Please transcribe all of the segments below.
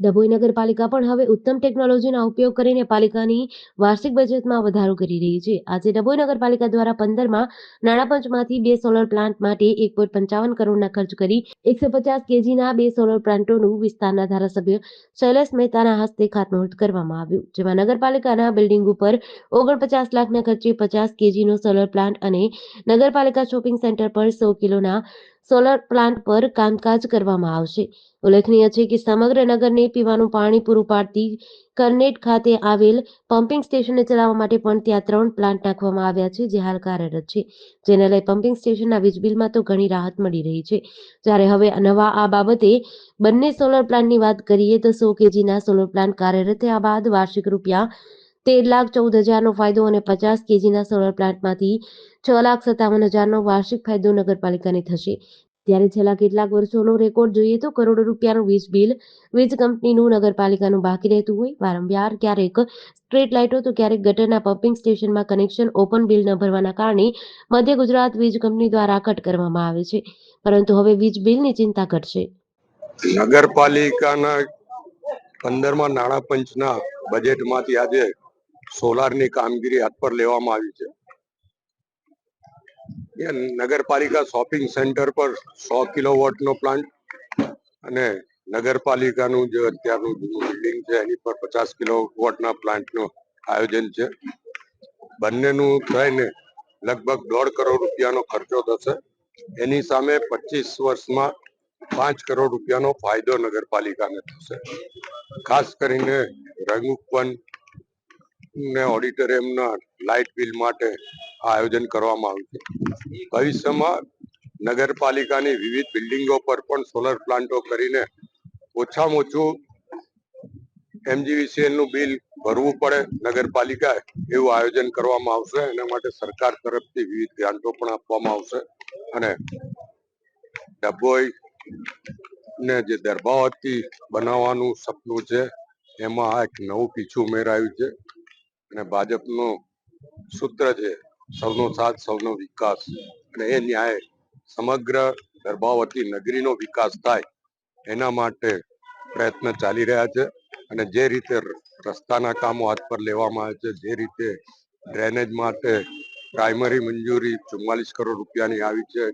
ડભોઈ નગરપાલિકા પણ હવે ઉત્તમ ટેકનોલોજીનો ઉપયોગ કરીને પાલિકાની વાર્ષિક બજેટમાં વધારો કરી રહી છે. આજે ડભોઈ નગરપાલિકા દ્વારા પંદરમાં નાણાપંચમાંથી બે સોલર પ્લાન્ટ માટે એક પોઈન્ટ પંચાવન કરોડના ખર્ચ કરી એકસો પચાસ કેજીના બે સોલર પ્લાન્ટોનું વિસ્તારના ધારાસભ્ય શૈલેષ મહેતાના હસ્તે ખાતમુહૂર્ત કરવામાં આવ્યું, જેમાં નગરપાલિકાના બિલ્ડિંગ ઉપર ઓગણપચાસ લાખના ખર્ચે પચાસ કેજીનો સોલર પ્લાન્ટ અને નગરપાલિકા શોપિંગ સેન્ટર પર સો કિલોના સોલર પ્લાન્ટ પર કામકાજ કરવામાં આવશે. ઉલ્લેખનીય છે કે સમગ્ર નગરને પીવાનું પાણી પૂરું પાડતી કરનેટ ખાતે આવેલ પમ્પિંગ સ્ટેશનને ચલાવવા માટે પણ ત્યાં ત્રણ પ્લાન્ટ નાખવામાં આવ્યા છે, જે હાલ કાર્યરત છે. જેને લઈ પમ્પિંગ સ્ટેશનના વીજ બિલમાં તો ઘણી રાહત મળી રહી છે. જ્યારે હવે નવા આ બાબતે બંને સોલર પ્લાન્ટની વાત કરીએ તો સો કેજીના સોલર પ્લાન્ટ કાર્યરત થયા બાદ વાર્ષિક રૂપિયા તેર લાખ ચૌદ હજારનો ફાયદો અને પચાસ કેજીના સોલર પ્લાન્ટમાંથી છ લાખ સત્તાવન હજારનો વાર્ષિક ફાયદો નગરપાલિકાને થશે. ત્યારે છેલ્લા કેટલાક વર્ષોનો રેકોર્ડ જોઈએ તો કરોડો રૂપિયાનું વીજ બિલ વીજ કંપનીનું નગરપાલિકાનું બાકી રહેતું હોય, વારંવાર ક્યારેક સ્ટ્રીટ લાઇટો તો ક્યારેક ગટરના પમ્પિંગ સ્ટેશનમાં કનેક્શન ઓપન બિલ ન ભરવાના કારણે મધ્ય ગુજરાત વીજ કંપની દ્વારા કટ કરવામાં આવે છે. પરંતુ હવે વીજ બિલની ચિંતા ઘટશે. નગરપાલિકાના પંદરમાં નાણાં પંચના બજેટમાંથી આજે સોલારની કામગીરી હાથ પર લેવામાં આવી છે. નગરપાલિકા શોપિંગ સેન્ટર પર સો કિલો વોટનો પ્લાન્ટ અને નગરપાલિકાનું જે અત્યારનું જૂનું બિલ્ડિંગ છે, એની પર પચાસ કિલો વોટના પ્લાન્ટનું આયોજન છે. બંનેનું થઈને લગભગ દોઢ કરોડ રૂપિયાનો ખર્ચો થશે. એની સામે પચીસ વર્ષમાં પાંચ કરોડ રૂપિયાનો ફાયદો નગરપાલિકાને થશે. ખાસ કરીને રંગુપવન ને ઓડિટોરિયમના લાઇટ બિલ માટે આયોજન કરવામાં આવ્યું છે. ભવિષ્યમાં નગરપાલિકાની વિવિધ બિલ્ડિંગો પર પણ સોલર પ્લાન્ટો કરીને ઓછામાં ઓછું એમજીવીસીએલનું બિલ ભરવું પડે નગરપાલિકાએ એવું આયોજન કરવામાં આવશે. એના માટે સરકાર તરફથી વિવિધ ગ્રાન્ટો પણ આપવામાં આવશે. અને ડભોઈ ને જે દરબાવતી બનાવવાનું સપનું છે, એમાં આ એક નવું પીછું ઉમેરાયું છે. અને ભાજપનું સૂત્ર છે, સૌનો સાથ, સૌનો વિકાસ. અને એ ન્યાય સમગ્ર ગર્ભાવતી નગરીનો વિકાસ થાય, એના માટે પ્રયત્ન ચાલી રહ્યા છે. અને જે રીતે રસ્તાના કામો હાથ પર લેવામાં આવે છે, જે રીતે ડ્રેનેજ માટે પ્રાઇમરી મંજૂરી ચુમ્માલીસ કરોડ રૂપિયાની આવી છે.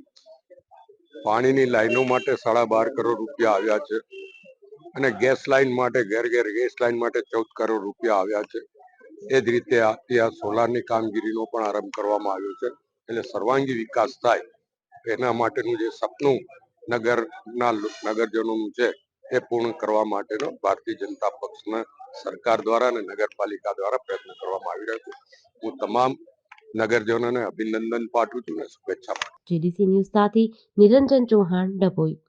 પાણીની લાઈનો માટે સાડા બાર કરોડ રૂપિયા આવ્યા છે. અને ગેસ લાઇન માટે ઘેર ઘેર ગેસ લાઈન માટે ચૌદ કરોડ રૂપિયા આવ્યા છે. એ જ રીતે આથી આ સોલારની કામગીરીનો પણ આરંભ કરવામાં આવ્યો છે. એટલે સર્વાંગી વિકાસ થાય એના માટેનું જે સપનું નગરના નગરજનોનું છે એ પૂર્ણ કરવા માટેનો ભારતીય જનતા પક્ષના સરકાર દ્વારા અને નગરપાલિકા દ્વારા પ્રયત્ન કરવામાં આવી રહ્યો છે. હું તમામ નગરજનોને અભિનંદન પાઠવું છું અને શુભેચ્છા. જેડીસી ન્યૂઝ સાથે નિરંજન ચૌહાણ ડભોઈ.